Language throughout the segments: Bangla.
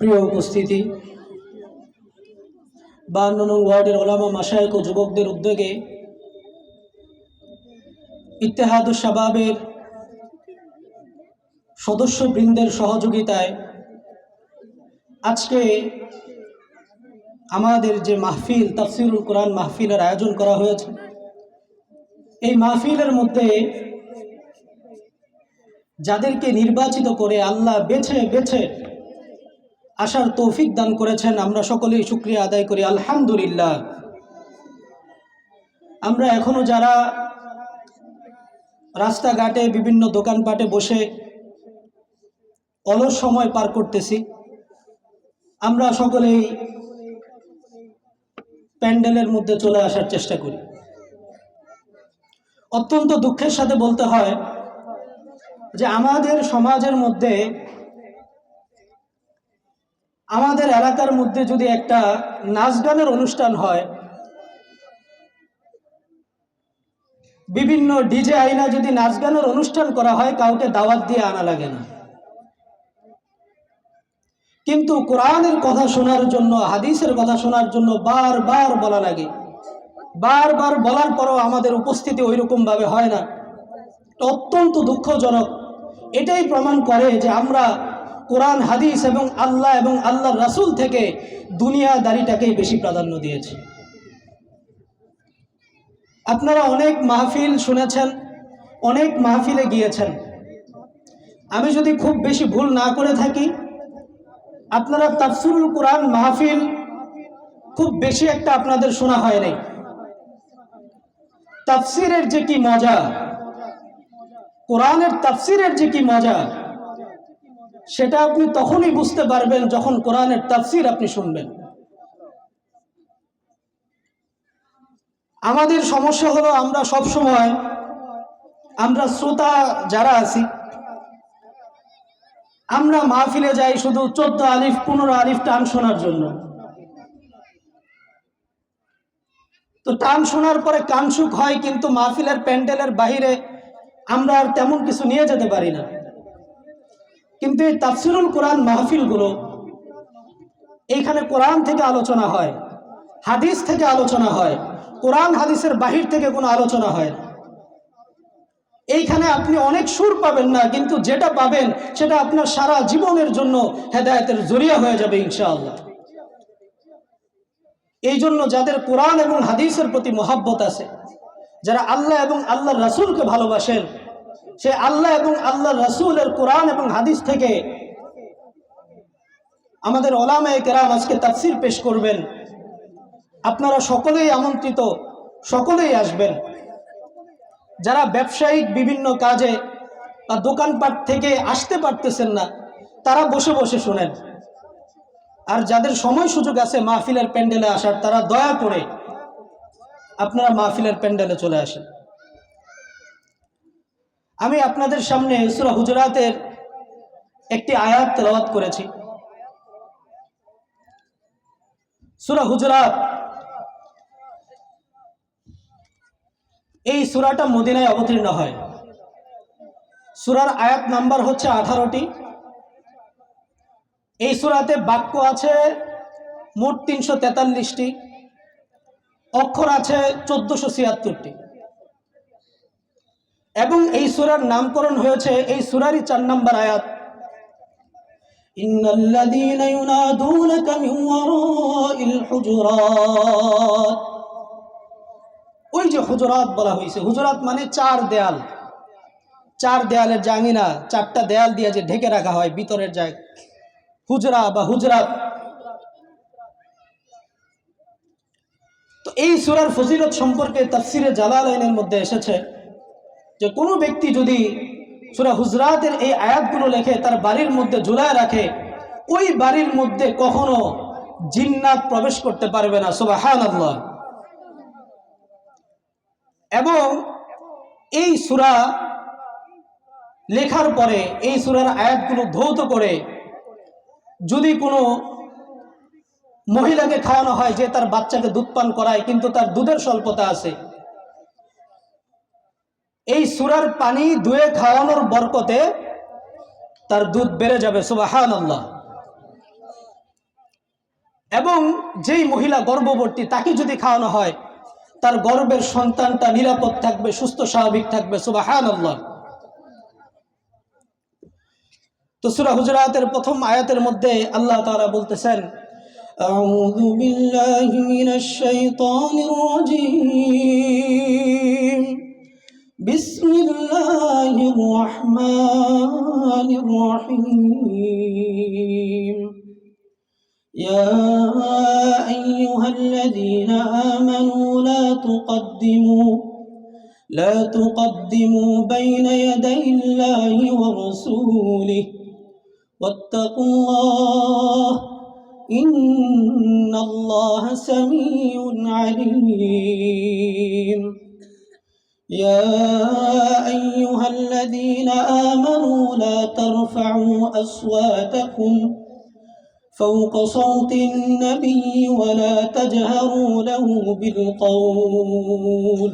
প্রিয় উপস্থিতি বান্ন নং ওয়ার্ডের ওলামা মাসায়ক ও যুবকদের উদ্যোগে ইত্তেহাদুস শাবাবের সদস্যবৃন্দের সহযোগিতায় আজকে আমাদের যে মাহফিল, তাফসিরুল কোরআন মাহফিলের আয়োজন করা হয়েছে। এই মাহফিলের মধ্যে যাদেরকে নির্বাচিত করে আল্লাহ বেছে বেছে আসার তৌফিক দান করেছেন। আমরা সকলেই শুক্রিয়া আদায় করি। আলহামদুলিল্লাহ। আমরা এখনও যারা রাস্তাঘাটে, বিভিন্ন দোকানপাটে বসে অলস সময় পার করতেছি, আমরা সকলেই প্যান্ডেলের মধ্যে চলে আসার চেষ্টা করি। অত্যন্ত দুঃখের সাথে বলতে হয় যে, আমাদের সমাজের মধ্যে আমাদের এলাকার মধ্যে যদি একটা নাচ গানের অনুষ্ঠান হয়, বিভিন্ন ডিজে আইনা যদি নাচ গানের অনুষ্ঠান করা হয়, কাউকে দাওয়াত দিয়ে আনা লাগে না। কিন্তু কোরআনের কথা শোনার জন্য, হাদিসের কথা শোনার জন্য বারবার বলা লাগে। বারবার বলার পরও আমাদের উপস্থিতি ওই ভাবে হয় না। অত্যন্ত দুঃখজনক। এটাই প্রমাণ করে যে আমরা কোরআন, হাদিস এবং আল্লাহ এবং আল্লাহর রাসূল থেকে দুনিয়াদারিটাকেই বেশি প্রাধান্য দিয়েছে। আপনারা অনেক মাহফিল শুনেছেন, অনেক মাহফিলে গিয়েছেন। আমি যদি খুব বেশি ভুল না করে থাকি, আপনারা তাফসিরুল কোরআন মাহফিল খুব বেশি একটা আপনাদের শোনা হয় নাই। তাফসিরের যে কি মজা, কোরআনের তাফসিরের যে কি মজা সেটা আপনি তখনই বুঝতে পারবেন যখন কোরআনের তাফসির আপনি শুনবেন। আমাদের সমস্যা হলো আমরা সব সময় আমরা শ্রোতা যারা আছি, আমরা মাহফিলে যাই শুধু চোদ্দ আলিফ, পনেরো আলিফ টান শোনার জন্য। তো টান শোনার পরে কানসুক হয়, কিন্তু মাহফিলের প্যান্ডেলের বাহিরে আমরা আর তেমন কিছু নিয়ে যেতে পারি না। কিন্তু এই তাফসিরুল কোরআন মাহফিলগুলো এইখানে কোরআন থেকে আলোচনা হয়, হাদিস থেকে আলোচনা হয়, কোরআন হাদিসের বাহির থেকে কোনো আলোচনা হয় এইখানে আপনি অনেক সুর পাবেন না, কিন্তু যেটা পাবেন সেটা আপনার সারা জীবনের জন্য হেদায়তের জরিয়া হয়ে যাবে ইনশাআল্লাহ। এই জন্য যাদের কোরআন এবং হাদিসের প্রতি মহাব্বত আছে, যারা আল্লাহ এবং আল্লাহ রাসুলকে ভালোবাসেন সে আল্লাহ এবং আল্লাহ রাসুলের কোরআন এবং হাদিস থেকে আমাদের ওলামায় কেরাম আজকে তাফসির পেশ করবেন। আপনারা সকলেই আমন্ত্রিত, সকলেই আসবেন। যারা ব্যবসায়িক বিভিন্ন কাজে বা দোকানপাট থেকে আসতে পারতেছেন না, তারা বসে বসে শোনেন। আর যাদের সময় সুযোগ আছে মাহফিলের প্যান্ডেলে আসার, তারা দয়া করে আপনারা মাহফিলের প্যান্ডেলে চলে আসেন। আমি আপনাদের সামনে সুরা হুজরাতের একটি আয়াত তেলাওয়াত করেছি। সুরা হুজরাত, এই সুরাটা মদিনায় অবতীর্ণ হয়। সুরার আয়াত নাম্বার হচ্ছে আঠারোটি। এই সুরাতে বাক্য আছে মোট তিনশো তেতাল্লিশটি, অক্ষর আছে চোদ্দশো ছিয়াত্তরটি। এবং এই সুরার নামকরণ হয়েছে এই সুরারই চার নম্বর আয়াত। ওই যে হুজরাত বলা হয়েছে হুজরাত মানে চার দেয়াল। চার দেয়ালের জাঙ্গিনা, চারটা দেয়াল দিয়ে যে ঢেকে রাখা হয় ভিতরের জায়গা। হুজরা বা হুজরাত। তো এই সুরার ফজিলত সম্পর্কে তাফসিরে জালালাইনের মধ্যে এসেছে। যে কোনো ব্যক্তি যদি সুরা হুজরাতের এই আয়াতগুলো লেখে, তার বাড়ির মধ্যে ঝুলায় রাখে, ওই বাড়ির মধ্যে কখনো জিন্নাত প্রবেশ করতে পারবে না সুবাহান আল্লাহ এবং এই সুরা লেখার পরে, এই সুরার আয়াতগুলো ধৌত করে, যদি কোনো মহিলাকে খাওয়ানো হয় যে তার বাচ্চাকে দুধ পান করায়, কিন্তু তার দুধের স্বল্পতা আছে এই সুরার পানি ধুয়ে খাওয়ানোর বরকতে তার দুধ বেড়ে যাবে সুবাহান আল্লাহ এবং যেই মহিলা গর্ভবতী তাকে যদি খাওয়ানো হয় তার গর্ভের সন্তানটা নিরাপদ থাকবে সুস্থ স্বাভাবিক থাকবে সুবাহান আল্লাহ তো সুরা হুজরাতের প্রথম আয়াতের মধ্যে আল্লাহ তাআলা বলতেছেন أعوذ بالله من الشيطان الرجيم بسم الله الرحمن الرحيم. يا أيها الذين آمنوا لا تقدموا لا تقدموا بين يدي الله ورسوله. واتقوا الله إن الله سميع عليم. يا أيها الذين آمنوا لا ترفعوا أصواتكم فوق صوت النبي ولا تجهروا له بالقول.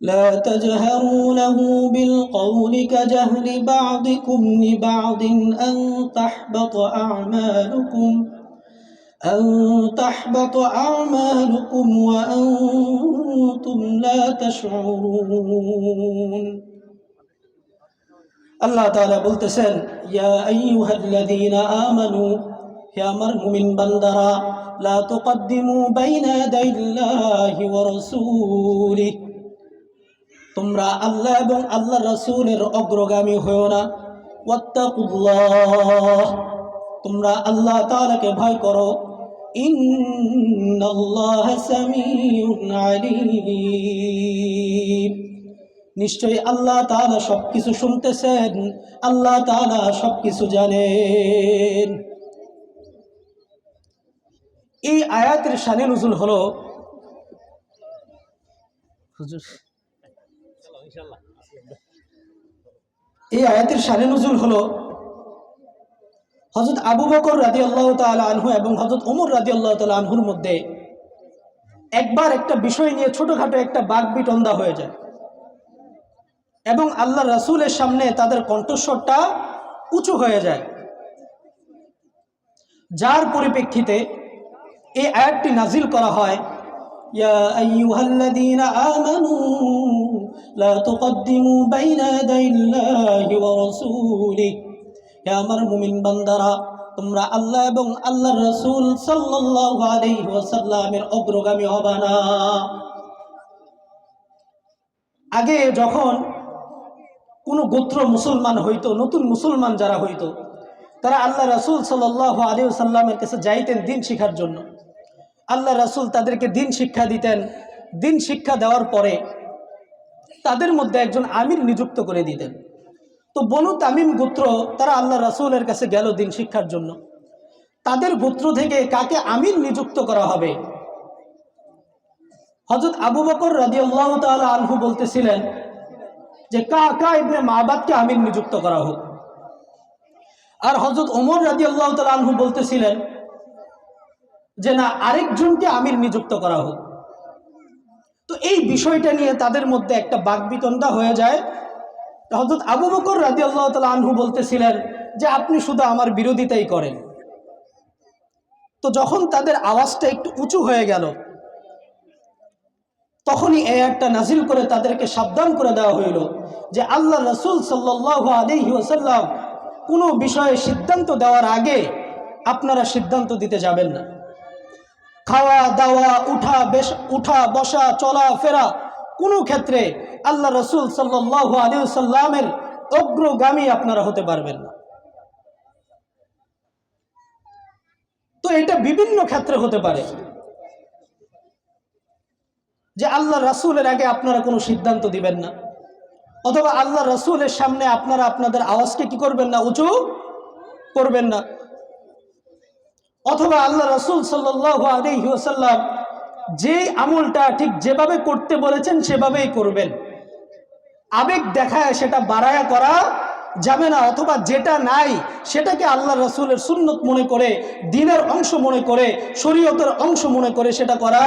لا تجهروا له بالقول كجهل بعضكم لبعض أن تحبط أعمالكم. أن تحبط أعمالكم وأنتم لا تشعرون আল্লাহ তাআলা বলতেছেন ইয়া আইয়ুহাল্লাযীনা আমানু হে আমার মুমিন বান্দারা লা তুকদ্দিমু বাইনা ইয়াদাইল্লাহি ওয়া রাসূলিহি তোমরা আল্লাহ এবং আল্লাহ রাসূলের অগ্রগামী হও না ওয়াত্তাকুল্লাহ তোমরা আল্লাহ তাআলাকে ভয় করো ইন্নাল্লাহ সামিউন আলীম। নিশ্চয়ই আল্লাহ তাআলা সবকিছু শুনতেছেন, আল্লাহ তাআলা সবকিছু জানেন। এই আয়াতের শানে নজুল হলো এই আয়াতের শানে নজুল হলো হজরত আবু বকর রাজি আল্লাহ তালা আনহু এবং হজরত ওমর রাজি আল্লাহ তালা আনহুর মধ্যে একবার একটা বিষয় নিয়ে ছোটখাটো একটা বাঘ বিটন্দা হয়ে যায়। এবং আল্লাহ রাসূলের সামনে তাদের কণ্ঠস্বরটা উঁচু হয়ে যায়। যার পরিপ্রেক্ষিতে এই আয়াতটি নাজিল করা হয় হে আমার মুমিন বান্দারা, তোমরা আল্লাহ এবং আল্লাহ রসুল আলাইহি অগ্রগামী হবা না। আগে যখন কোনো গোত্র মুসলমান হইতো, নতুন মুসলমান যারা হইতো, তারা আল্লাহ রসুল সাল্লাল্লাহু আলাইহি ওয়াসাল্লামের কাছে যাইতেন দিন শিখার জন্য। আল্লাহ রাসূল তাদেরকে দিন শিক্ষা দিতেন। দিন শিক্ষা দেওয়ার পরে তাদের মধ্যে একজন আমির নিযুক্ত করে দিতেন। তো বনু তামিম গোত্র তারা আল্লাহ রাসূলের কাছে গেল দিন শিক্ষার জন্য। তাদের গোত্র থেকে কাকে আমির নিযুক্ত করা হবে? হজরত আবু বকর রাদিয়াল্লাহু তাআলা আনহু বলতেছিলেন যে, কা কা ইবনে মাবাদকে আমির নিযুক্ত করা হোক। আর হজরত ওমর রাদিয়াল্লাহু তাআলা আনহু বলতেছিলেন যে, না, আরেকজনকে আমির নিযুক্ত করা হোক। তো এই বিষয়টা নিয়ে তাদের মধ্যে একটা বাকবিতণ্ডা হয়ে যায়। হজরত আবু বকর রাজি আল্লাহ তালা আনহু বলতেছিলেন যে আপনি শুধু আমার বিরোধিতাই করেন। তো যখন তাদের আওয়াজটা একটু উঁচু হয়ে গেল, তখনই এই একটা নাজিল করে তাদেরকে সাবধান করে দেওয়া হইল যে আল্লাহ রসুল সাল্লাহ আলহি ওসাল্লাম কোনো বিষয়ে সিদ্ধান্ত দেওয়ার আগে আপনারা সিদ্ধান্ত দিতে যাবেন না। খাওয়া দাওয়া উঠা বেশ উঠা বসা চলা ফেরা কোনো ক্ষেত্রে আল্লাহ রসুল সাল্লাহ আলী সাল্লামের অগ্রগামী আপনারা হতে পারবেন না। তো এটা বিভিন্ন ক্ষেত্রে হতে পারে। যে আল্লাহ রাসুলের আগে আপনারা কোনো সিদ্ধান্ত দিবেন না, অথবা আল্লাহ রসুলের সামনে আপনারা আপনাদের আওয়াজকে কি করবেন না, উঁচু করবেন না। অথবা আল্লাহ রসুল সাল্লাহ আলহিহাসাল্লাম যে আমলটা ঠিক যেভাবে করতে বলেছেন, সেভাবেই করবেন। আবেগ দেখায় সেটা বাড়ায়া করা যাবে না, অথবা যেটা নাই সেটাকে আল্লাহ রসুলের সুন্নত মনে করে, দিনের অংশ মনে করে, শরীয়তের অংশ মনে করে সেটা করা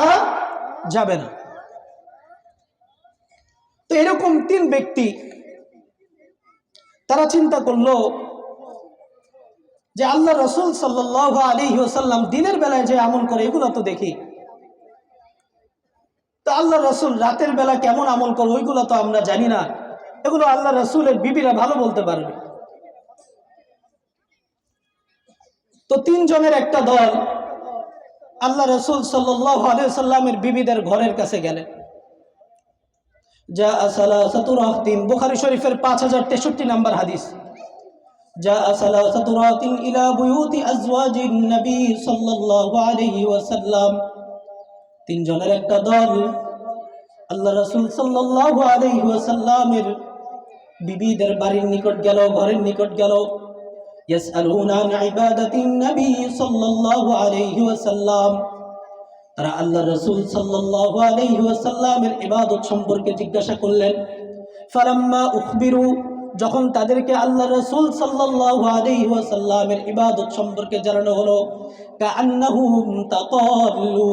যাবে না। তো এরকম তিন ব্যক্তি তারা চিন্তা করল যে আল্লাহ রসুল সাল্লাহ আলী ওসাল্লাম দিনের বেলায় যে আমল করে, এগুলো তো দেখি। তো আল্লাহ রসুল রাতের বেলা কেমন আমল করে ওইগুলো তো আমরা জানি না। এগুলো আল্লাহ রসুলের বিবিরা ভালো বলতে পারবে। তো তিনজনের একটা দল আল্লাহ রসুল সাল্লামের বিবিদের ঘরের কাছে গেলেন। যা আসালা বুখারি শরীফের পাঁচ হাজার তেষট্টি নাম্বার হাদিস। যা আসালা ইলা বুয়ুতি আজওয়াজিন নবী সাল্লাল্লাহু আলাইহি ওয়াসাল্লাম। তিনজনের একটা দল। আল্লাহ রসুল সাল্লাল্লাহু আলাইহি ওয়াসাল্লামের বিবিদের বাড়ির নিকট গেল, ঘরের নিকট গেল। তারা আল্লাহ রসুল সাল্লাল্লাহু আলাইহি ওয়াসাল্লামের ইবাদত সম্পর্কে জিজ্ঞাসা করলেন। ফালাম্মা উখবিরু, যখন তাদেরকে আল্লাহ রসুল সাল্লাল্লাহু আলাইহি ওয়াসাল্লামের ইবাদত সম্পর্কে জানানো হলো, কাআন্নাহুম তাকাল্লু।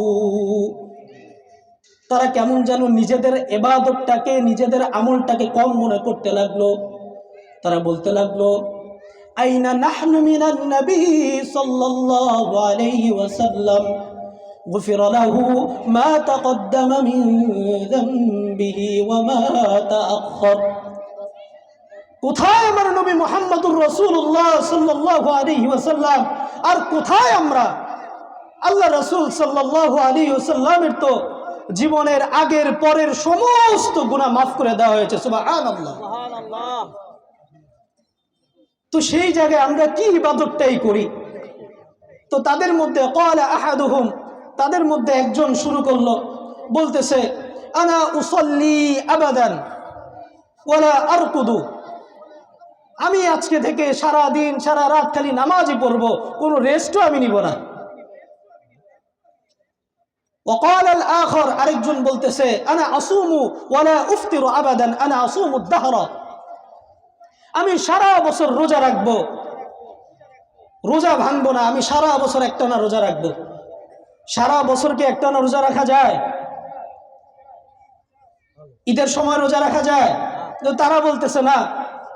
তারা কেমন যেন নিজেদের এবাদতটাকে নিজেদের আমলটাকে কম মনে করতে লাগলো তারা বলতে লাগলো আইনা নাহনু মিনান নবী সাল্লাল্লাহু আলাইহি ওয়াসাল্লাম غفر له ما تقدم من ذنبه وما تأخر কোথায় আমার নবী মোহাম্মদুর রসুল্লাহ সাল্লাহ আলী ওসাল্লাম আর কোথায় আমরা আল্লাহ রসুল সাল্লাহ আলী ওসাল্লামের তো জীবনের আগের পরের সমস্ত গুণা মাফ করে দেওয়া হয়েছে তো সেই জায়গায় আমরা কি ইবাদতটাই করি? তো তাদের মধ্যে কলা আহাদুহুম তাদের মধ্যে একজন শুরু করল বলতেছে আনা উসল্লি আবাদান ওলা আরকুদু। আমি আজকে থেকে সারা দিন সারা রাত খালি নামাজই পড়ব কোনো রেস্টও আমি নিব না। وقال الآخر আরেকজন বলতেছে আনা আসুমু ওয়ালা উফতিরু আবাদান আনা আসুমু দাহরা আমি সারা বছর রোজা রাখবো রোজা ভাঙবো না আমি সারা বছর একটানা রোজা রাখবো সারা বছর কি একটানা রোজা রাখা যায় ঈদের সময় রোজা রাখা যায় তো তারা বলতেছে না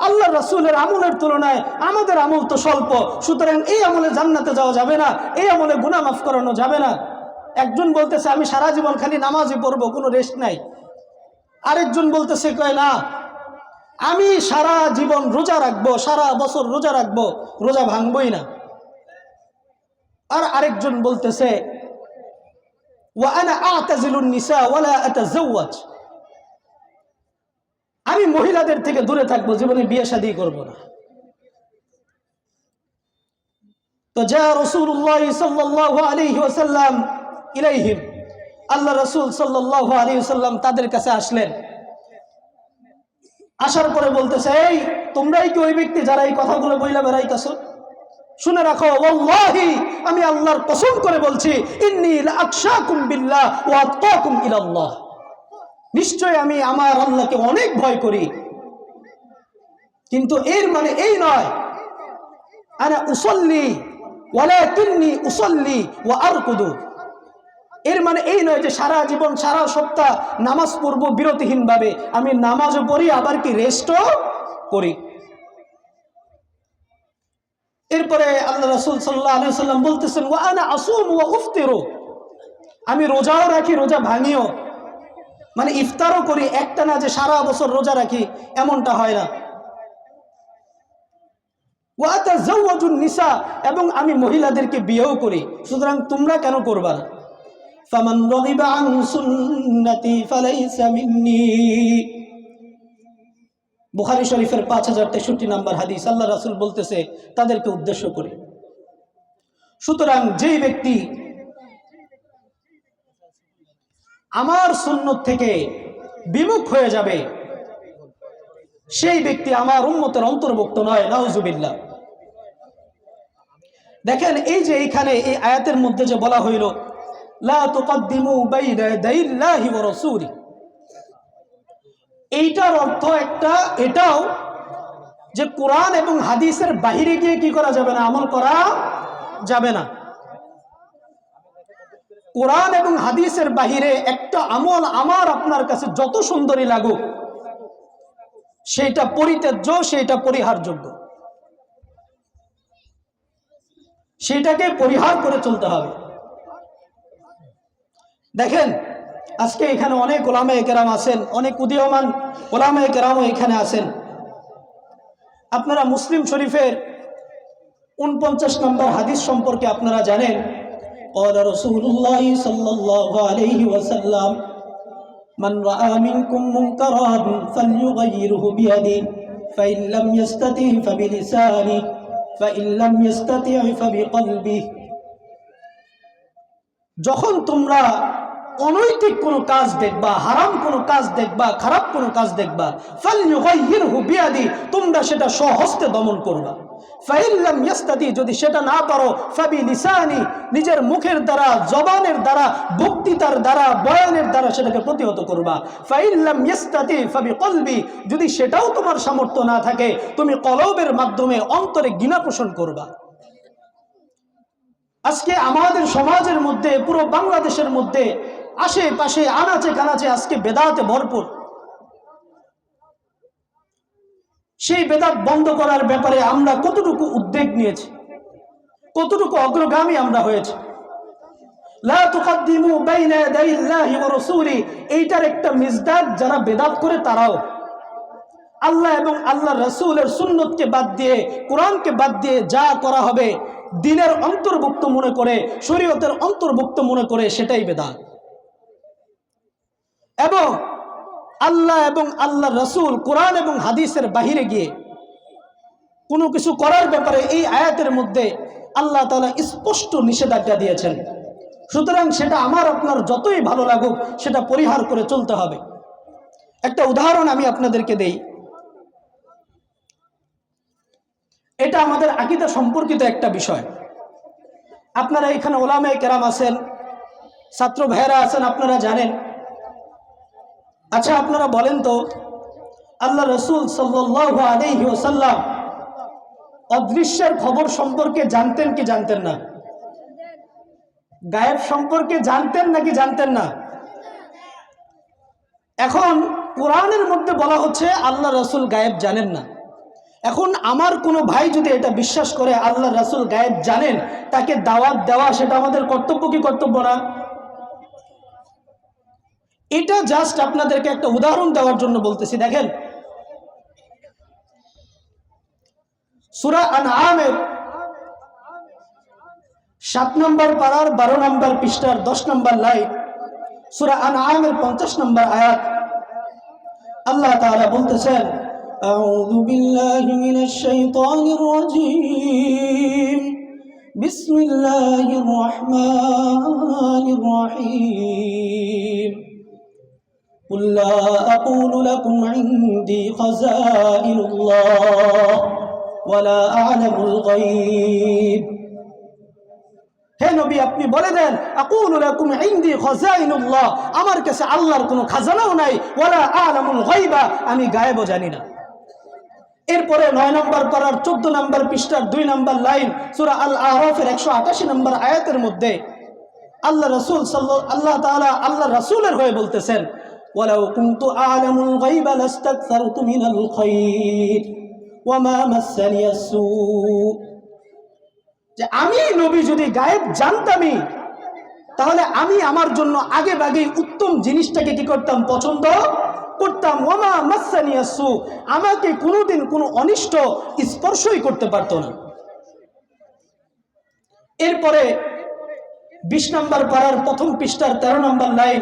আল্লাহ রাসুলের আমলের তুলনায় আমাদের আমল তো স্বল্প সুতরাং এই আমলে জান্নাতে যাওয়া যাবে না এই আমলে গুণা মাফ করানো যাবে না একজন বলতেছে, আমি সারা জীবন খালি নামাজই পড়ব, কোনো রেস্ট নাই। আরেকজন বলতেছে, কয়, না, আমি সারা জীবন রোজা রাখব, সারা বছর রোজা রাখব, রোজা ভাঙবই না। আর আরেকজন বলতেছে আমি মহিলাদের থেকে দূরে থাকব, জীবনে বিয়ে শাদী করব না। তো যা রসুল্লাহ সাল্লাহ আলহি ওসাল্লাম ইলাইহিম। আল্লাহ রসুল সাল্লাহ আলী সাল্লাম তাদের কাছে আসলেন। আসার পরে বলতেছে, এই, তোমরাই কি ওই ব্যক্তি যারা এই কথাগুলো বইলা বেড়াইতেছ? শুনে রাখো, ওয়াল্লাহি, আমি আল্লাহর কসম করে বলছি, ইন্নী আকশাকুম বিল্লাহ ওয়া আত্তাকুম ইলাল্লাহ। নিশ্চয় আমি আমার আল্লাহকে অনেক ভয় করি। কিন্তু এর মানে এই নয়, আনা উসল্লি ওয়ালা কিন্নি উসল্লি ও আর কুদু এর মানে এই নয় যে সারা জীবন, সারা সপ্তাহ নামাজ পড়ব বিরতিহীনভাবে। আমি নামাজও পড়ি, আবার কি রেস্টও করি। এরপরে আল্লাহ রসুল সাল্লাহ আলি সাল্লাম বলতেছেন ও আনা আসুম ও উফতেরো। আমি রোজাও রাখি, রোজা ভাঙিও। মানে ইফতারও করি, একটা না যে সারা বছর রোজা রাখি, এমনটা হয় না। নিসা, এবং আমি মহিলাদেরকে বিয়েও করি। সুতরাং তোমরা কেন করবা না? ফামান রগিবা আন সুন্নতি ফালাইসা মিন্নি বুখারী শরীফের পাঁচ হাজার তেষট্টি নাম্বার হাদিস, আল্লাহ রাসুল বলতেছে, তাদেরকে উদ্দেশ্য করে। সুতরাং যেই ব্যক্তি আমার সুন্নত থেকে বিমুখ হয়ে যাবে, সেই ব্যক্তি আমার উন্মতের অন্তর্ভুক্ত নয় নাউজুবিল্লা দেখেন, এই যে এইখানে এই আয়াতের মধ্যে যে বলা হইল এইটার অর্থ একটা, এটাও যে কোরআন এবং হাদিসের বাহিরে গিয়ে কি করা যাবে না, আমল করা যাবে না। কোরআন এবং হাদিসের বাহিরে একটা আমল আমার আপনার কাছে যত সুন্দরী লাগুক, সেইটা পরিত্যাজ্য, সেইটা পরিহারযোগ্য। সেটাকে পরিহার করে চলতে হবে। দেখেন আজকে এখানে অনেক ওলামা কেরাম আছেন অনেক উদীয়মান ওলামা কেরামও এখানে আছেন আপনারা মুসলিম শরীফের উনপঞ্চাশ নম্বর হাদিস সম্পর্কে আপনারা জানেন قال رسول الله صلى الله عليه وسلم من رأى منكم منكرا فليغيره بيده فإن لم يستطع فبلسانه فإن لم يستطع فبقلبه যখন তোমরা অনৈতিক কোনো কাজ দেখবা, হারাম কোনো কাজ দেখবা, খারাপ কোনো কাজ দেখবা বিয়াদি, তোমরা সেটা স্বহস্তে দমন করবা। যদি সেটা না পারো ফাবি নিজের মুখের দ্বারা, জবানের দ্বারা, বক্তৃতার দ্বারা, বয়ানের দ্বারা সেটাকে প্রতিহত করবা। ফাইল্লাম ফাবি কলবি যদি সেটাও তোমার সামর্থ্য না থাকে, তুমি কলবের মাধ্যমে অন্তরে গিনা পোষণ করবা। আজকে আমাদের সমাজের মধ্যে, পুরো বাংলাদেশের মধ্যে আশেপাশে, আনাচে কানাচে আজকে বেদাতে ভরপুর। সেই বেদাত বন্ধ করার ব্যাপারে আমরা কতটুকু উদ্বেগ নিয়েছি, কতটুকু অগ্রগামী আমরা হয়েছি। এইটার একটা মিজদাক যারা বেদাত করে তারাও। আল্লাহ এবং আল্লাহ রসুলের সুন্নতকে বাদ দিয়ে, কোরআনকে বাদ দিয়ে যা করা হবে, দিনের অন্তর্ভুক্ত মনে করে, শরীয়তের অন্তর্ভুক্ত মনে করে সেটাই বেদাত। এবং আল্লাহ এবং আল্লাহ রসুল কোরআন এবং হাদিসের বাহিরে গিয়ে কোনো কিছু করার ব্যাপারে এই আয়াতের মধ্যে আল্লাহ তালা স্পষ্ট নিষেধাজ্ঞা দিয়েছেন। সুতরাং সেটা আমার, আপনার যতই ভালো লাগুক, সেটা পরিহার করে চলতে হবে। একটা উদাহরণ আমি আপনাদেরকে দেই। এটা আমাদের আকিদা সম্পর্কিত একটা বিষয়। আপনারা এখানে ওলামায় কেরাম আছেন, ছাত্র ভাইয়েরা আছেন, আপনারা জানেন আচ্ছা আপনারা বলেন তো, আল্লাহ রসুল সাল্লাহ অদৃশ্যের খবর সম্পর্কে জানতেন কি জানতেন না? গায়েব সম্পর্কে জানতেন নাকি জানতেন না? এখন কোরআনের মধ্যে বলা হচ্ছে, আল্লাহ রসুল গায়েব জানেন না। এখন আমার কোনো ভাই যদি এটা বিশ্বাস করে, আল্লাহ রসুল গায়েব জানেন, তাকে দাওয়াত দেওয়া সেটা আমাদের কর্তব্য কি কর্তব্য না? এটা জাস্ট আপনাদেরকে একটা উদাহরণ দেওয়ার জন্য বলতেছি দেখেন সুরা আন আমের সাত নম্বর পাড়ার বারো নম্বর পৃষ্ঠার দশ নম্বর লাইন সুরা আন আমের পঞ্চাশ নম্বর আয়াত আল্লাহ তাআলা বলতেছেন أعوذ بالله من الشيطان الرجيم بسم الله الرحمن الرحيم قل لا أقول لكم عندي خزائن الله ولا أعلم الغيب হে নবী আপনি বলে দেন আকুল লাকুম ইনদি খাজাইনুল্লাহ আমার কাছে আল্লাহর কোনো খাজানাও নাই ওয়ালা আলামুল গায়বা আমি গায়েবও জানি না এরপরে নয় নম্বর করার চোদ্দ নম্বর পৃষ্ঠার দুই নম্বর লাইন সুরা আল আহরফের একশো আটাশি নম্বর আয়াতের মধ্যে আল্লাহ রসুল সাল্লাহ আল্লাহ তাআলা আল্লাহ রসুলের হয়ে বলতেছেন ولو كنت أعلم الغيب لاستكثرت من الخير وما مسني السوء যে আমি নবী যদি গায়েব জানতামই তাহলে আমি আমার জন্য আগে বাগে উত্তম জিনিসটাকে কি করতাম পছন্দ করতাম ওমা মাসানিয়াসু আমাকে কোনোদিন কোনো অনিষ্ট স্পর্শই করতে পারতো না এরপরে বিশ নম্বর পাড়ার প্রথম পৃষ্ঠার তেরো নম্বর লাইন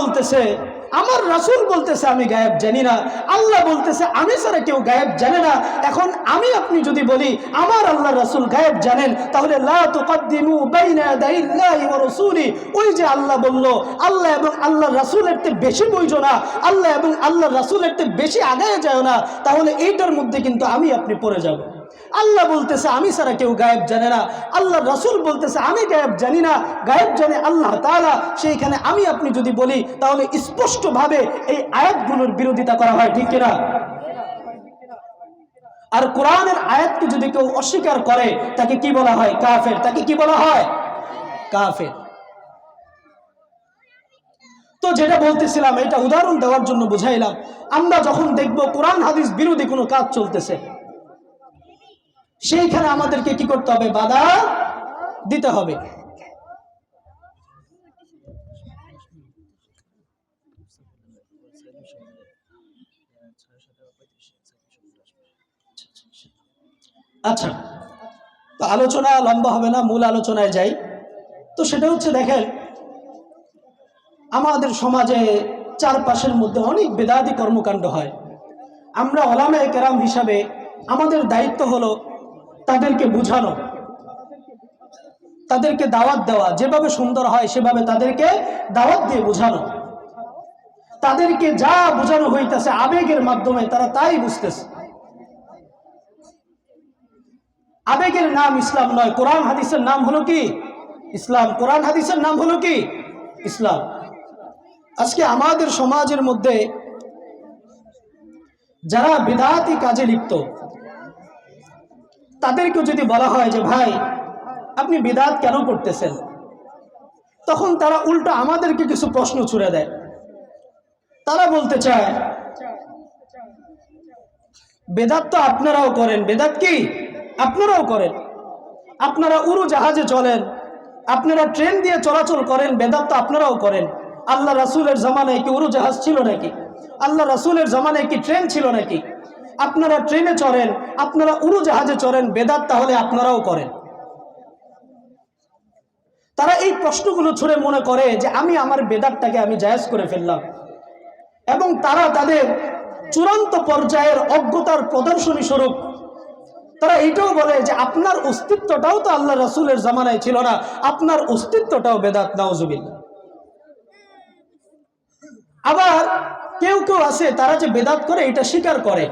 বলতেছে, আমার রাসূল বলতেছে, আমি গায়েব জানি না। আল্লাহ বলতেছে, আমি ছাড়া কেউ গায়েব জানে না। এখন আমি আপনি যদি বলি, আমার আল্লাহ রাসূল গায়েব জানেন, তাহলে ওই যে আল্লাহ বলল, আল্লাহ এবং আল্লাহ রাসূলের তে বেশি বইজো না। আল্লাহ এবং আল্লাহ রাসূলের তে বেশি আগায় যায় না। তাহলে এইটার মধ্যে কিন্তু আমি আপনি পড়ে যাব। আল্লাহ বলতেছে, আমি ছাড়া কেউ গায়েব জানে না। আল্লাহ রসুল বলতেছে, আমি গায়েব জানি না। গায়েব জানে আল্লাহ তাআলা। সেইখানে আমি আপনি যদি বলি, তাহলে স্পষ্টভাবে এই আয়াতগুলোর বিরোধিতা করা হয়, ঠিক কিনা? আর কোরআনের আয়াতকে যদি কেউ অস্বীকার করে, তাকে কি বলা হয়? কাফের। তাকে কি বলা হয়? কাফের। তো যেটা বলতেছিলাম, এটা উদাহরণ দেওয়ার জন্য বুঝাইলাম। আমরা যখন দেখব কোরআন, হাদিস বিরোধী কোনো কাজ চলতেছে সেইখানে আমাদেরকে কি করতে হবে? বাধা দিতে হবে। আচ্ছা তো আলোচনা লম্বা হবে না, মূল আলোচনায় যাই। তো সেটা হচ্ছে দেখেন, আমাদের সমাজে চারপাশের মধ্যে অনেক বেদাতি কর্মকাণ্ড হয়। আমরা ওলামে কেরাম হিসাবে আমাদের দায়িত্ব হলো তাদেরকে বুঝানো, তাদেরকে দাওয়াত দেওয়া, যেভাবে সুন্দর হয় সেভাবে তাদেরকে দাওয়াত দিয়ে বোঝানো। তাদেরকে যা বোঝানো হইতেছে আবেগের মাধ্যমে তারা তাই বুঝতেছে। আবেগের নাম ইসলাম নয়, কোরআন হাদিসের নাম হলো কি? ইসলাম। কোরআন হাদিসের নাম হলো কি? ইসলাম। আজকে আমাদের সমাজের মধ্যে যারা বিদাতি কাজে লিপ্ত তাদেরকে যদি বলা হয় যে, ভাই, আপনি বিদাত কেন করতেছেন? তখন তারা উল্টো আমাদেরকে কিছু প্রশ্ন ছুড়ে দেয়। তারা বলতে চায়, বেদাত তো আপনারাও করেন। বেদাত কি? আপনারাও করেন। আপনারা উড়ো জাহাজে চলেন। আপনারা ট্রেন দিয়ে চলাচল করেন। বেদাত তো আপনারাও করেন। আল্লাহ রাসুলের জামানায় কি উড়ো জাহাজ ছিল নাকি? আল্লাহ রাসুলের জামানায় কি ট্রেন ছিল নাকি? আপনারা ট্রেনে চড়েন, আপনারা উড়ো জাহাজে চড়েন, বেদাত তাহলে আপনারাও করেন। তারা এই প্রশ্নগুলো ছুড়ে মনে করে যে আমি আমার বেদাতটাকে আমি জায়েজ করে ফেললাম। এবং তারা তাদের চূড়ান্ত পর্যায়ের অজ্ঞতার প্রদর্শনী স্বরূপ, তারা এটাও বলে যে আপনার অস্তিত্বটাও তো আল্লাহ রাসুলের জামানায় ছিল না, আপনার অস্তিত্বটাও বেদাত নাওজুবিল্লা আবার কেউ কেউ আছে তারা যে বেদাত করে, এটা স্বীকার করে।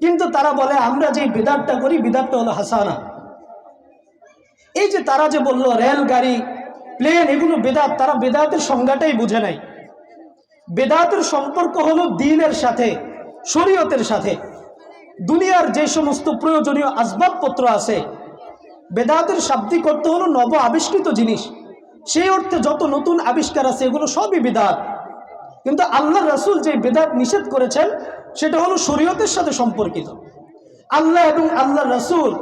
কিন্তু তারা বলে, আমরা যে বেদাতটা করি, বেদাতটা হলো হাসানা। এই যে তারা যে বলল রেলগাড়ি প্লেন, এগুলো বেদাত, তারা বেদাতের সংজ্ঞাটাই বুঝে নাই। বেদাতের সম্পর্ক হলো দিনের সাথে, শরীয়তের সাথে। দুনিয়ার যে সমস্ত প্রয়োজনীয় আসবাবপত্র আছে, বেদাতের শাব্দিক অর্থ হলো নব আবিষ্কৃত জিনিস। সেই অর্থে যত নতুন আবিষ্কার আছে, এগুলো সবই বেদাত। কিন্তু আল্লাহ রাসুল যে বেদাত নিষেধ করেছেন সেটা হলো শরীয়তের সাথে সম্পর্কিত। আল্লাহ এবং আল্লাহ রাসুল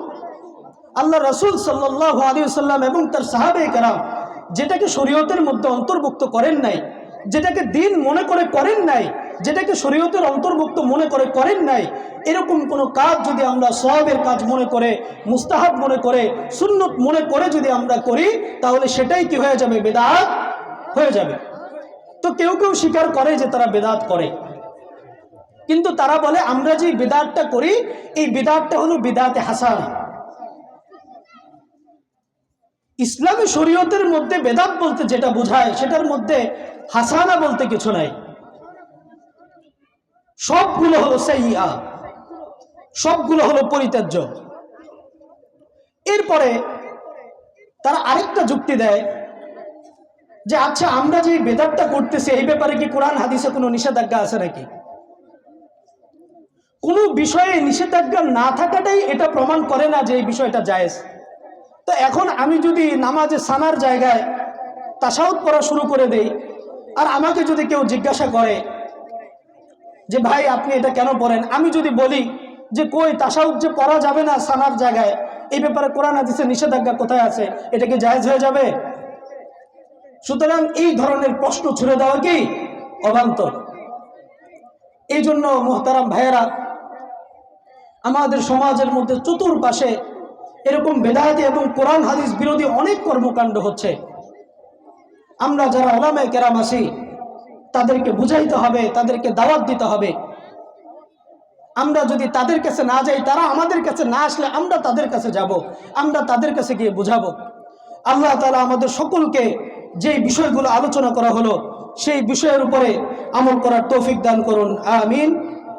আল্লাহ রাসুল সাল্লাহ আলী সাল্লাম এবং তার সাহাবে কারাম যেটাকে শরীয়তের মধ্যে অন্তর্ভুক্ত করেন নাই, যেটাকে দিন মনে করে করেন নাই, যেটাকে শরীয়তের অন্তর্ভুক্ত মনে করে করেন নাই, এরকম কোনো কাজ যদি আমরা সবের কাজ মনে করে, মুস্তাহাব মনে করে, সুন্নত মনে করে যদি আমরা করি, তাহলে সেটাই কি হয়ে যাবে? বেদাত হয়ে যাবে। তো কেউ কেউ স্বীকার করে যে তারা বেদাত করে। কিন্তু তারা বলে, আমরা যে বেদাতটা করি, এই বেদাতটা হলো বেদাতে হাসানা। ইসলামী শরীয়তের মধ্যে বেদাত বলতে যেটা বোঝায়, সেটার মধ্যে হাসানা বলতে কিছু নাই। সবগুলো হলো সাইয়া সবগুলো হলো পরিত্যাজ্য। এরপরে তারা আরেকটা যুক্তি দেয় যে আচ্ছা আমরা যে বেদাতটা করতেছি, এই ব্যাপারে কি কোরআন, হাদিসে কোনো নিষেধাজ্ঞা আছে নাকি? কোনো বিষয়ে নিষেধাজ্ঞা না থাকাটাই এটা প্রমাণ করে না যে এই বিষয়টা জায়েজ। তো এখন আমি যদি নামাজে সানার জায়গায় তাসাউদ পড়া শুরু করে দেই, আর আমাকে যদি কেউ জিজ্ঞাসা করে যে, ভাই, আপনি এটা কেন পড়েন? আমি যদি বলি যে, কই, তাসাউদ যে পড়া যাবে না সানার জায়গায়, এই ব্যাপারে কোরআন হাদিসের নিষেধাজ্ঞা কোথায় আছে? এটা কি জায়েজ হয়ে যাবে? সুতরাং এই ধরনের প্রশ্ন ছুড়ে দেওয়া কি অবান্তর। এই জন্য মোহতারাম ভাইয়েরা আমাদের সমাজের মধ্যে চতুর্পাশে এরকম বেদায়তি এবং কোরআন, হাদিস বিরোধী অনেক কর্মকাণ্ড হচ্ছে। আমরা যারা ওলামে কেরাম আছি, তাদেরকে বুঝাইতে হবে, তাদেরকে দাওয়াত দিতে হবে। আমরা যদি তাদের কাছে না যাই, তারা আমাদের কাছে না আসলে আমরা তাদের কাছে যাব, আমরা তাদের কাছে গিয়ে বুঝাবো। আল্লাহ তালা আমাদের সকলকে যে বিষয়গুলো আলোচনা করা হলো, সেই বিষয়ের উপরে আমল করার তৌফিক দান করুন। আমিন।